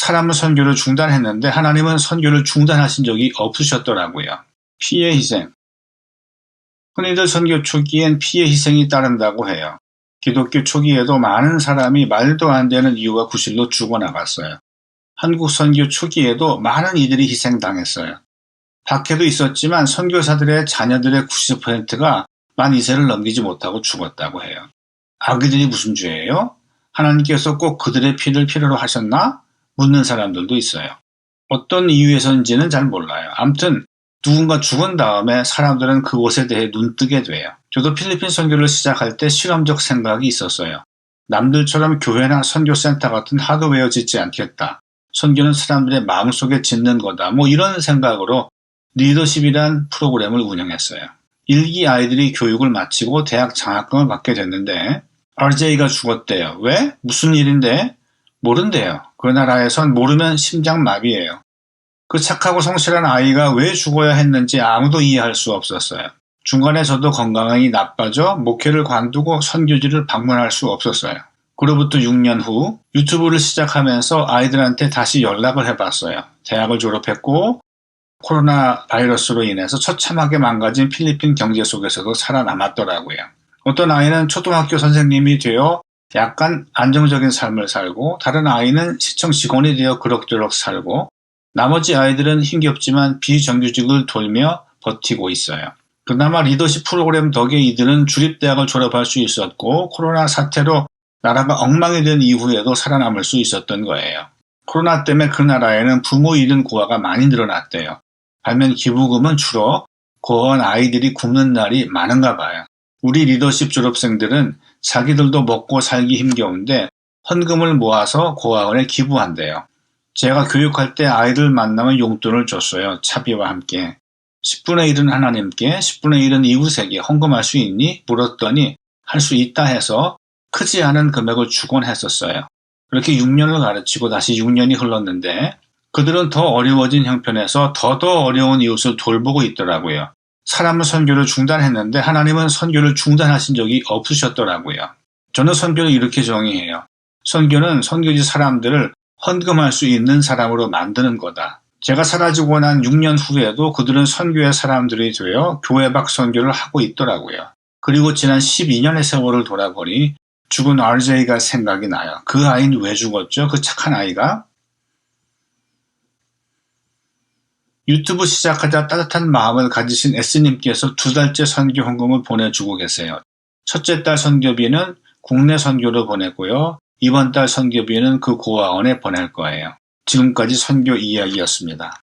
사람은 선교를 중단했는데 하나님은 선교를 중단하신 적이 없으셨더라고요. 피해 희생. 흔히들 선교 초기엔 피해 희생이 따른다고 해요. 기독교 초기에도 많은 사람이 말도 안 되는 이유가 구실로 죽어나갔어요. 한국 선교 초기에도 많은 이들이 희생당했어요. 박해도 있었지만 선교사들의 자녀들의 90%가 만 2세를 넘기지 못하고 죽었다고 해요. 아기들이 무슨 죄예요? 하나님께서 꼭 그들의 피를 필요로 하셨나? 묻는 사람들도 있어요. 어떤 이유에서인지는 잘 몰라요. 암튼 누군가 죽은 다음에 사람들은 그곳에 대해 눈뜨게 돼요. 저도 필리핀 선교를 시작할 때 실험적 생각이 있었어요. 남들처럼 교회나 선교센터 같은 하드웨어 짓지 않겠다. 선교는 사람들의 마음속에 짓는 거다. 뭐 이런 생각으로 리더십이란 프로그램을 운영했어요. 일기 아이들이 교육을 마치고 대학 장학금을 받게 됐는데 RJ가 죽었대요. 왜? 무슨 일인데? 모른대요. 그 나라에선 모르면 심장마비예요. 그 착하고 성실한 아이가 왜 죽어야 했는지 아무도 이해할 수 없었어요. 중간에 저도 건강이 나빠져 목회를 관두고 선교지를 방문할 수 없었어요. 그로부터 6년 후 유튜브를 시작하면서 아이들한테 다시 연락을 해봤어요. 대학을 졸업했고 코로나 바이러스로 인해서 처참하게 망가진 필리핀 경제 속에서도 살아남았더라고요. 어떤 아이는 초등학교 선생님이 되어 약간 안정적인 삶을 살고 다른 아이는 시청 직원이 되어 그럭저럭 살고 나머지 아이들은 힘겹지만 비정규직을 돌며 버티고 있어요. 그나마 리더십 프로그램 덕에 이들은 주립대학을 졸업할 수 있었고 코로나 사태로 나라가 엉망이 된 이후에도 살아남을 수 있었던 거예요. 코로나 때문에 그 나라에는 부모 잃은 고아가 많이 늘어났대요. 반면 기부금은 주로 고아원 아이들이 굶는 날이 많은가 봐요. 우리 리더십 졸업생들은 자기들도 먹고 살기 힘겨운데 헌금을 모아서 고아원에 기부한대요. 제가 교육할 때 아이들 만나면 용돈을 줬어요. 차비와 함께. 10분의 1은 하나님께, 10분의 1은 이웃에게 헌금할 수 있니? 물었더니 할 수 있다 해서 크지 않은 금액을 주곤 했었어요. 그렇게 6년을 가르치고 다시 6년이 흘렀는데 그들은 더 어려워진 형편에서 더더 어려운 이웃을 돌보고 있더라고요. 사람은 선교를 중단했는데 하나님은 선교를 중단하신 적이 없으셨더라고요. 저는 선교를 이렇게 정의해요. 선교는 선교지 사람들을 헌금할 수 있는 사람으로 만드는 거다. 제가 사라지고 난 6년 후에도 그들은 선교의 사람들이 되어 교회 밖 선교를 하고 있더라고요. 그리고 지난 12년의 세월을 돌아보니 죽은 RJ가 생각이 나요. 그 아이는 왜 죽었죠? 그 착한 아이가? 유튜브 시작하자 따뜻한 마음을 가지신 S님께서 두 달째 선교 헌금을 보내주고 계세요. 첫째 달 선교비는 국내 선교로 보내고요. 이번 달 선교비는 그 고아원에 보낼 거예요. 지금까지 선교 이야기였습니다.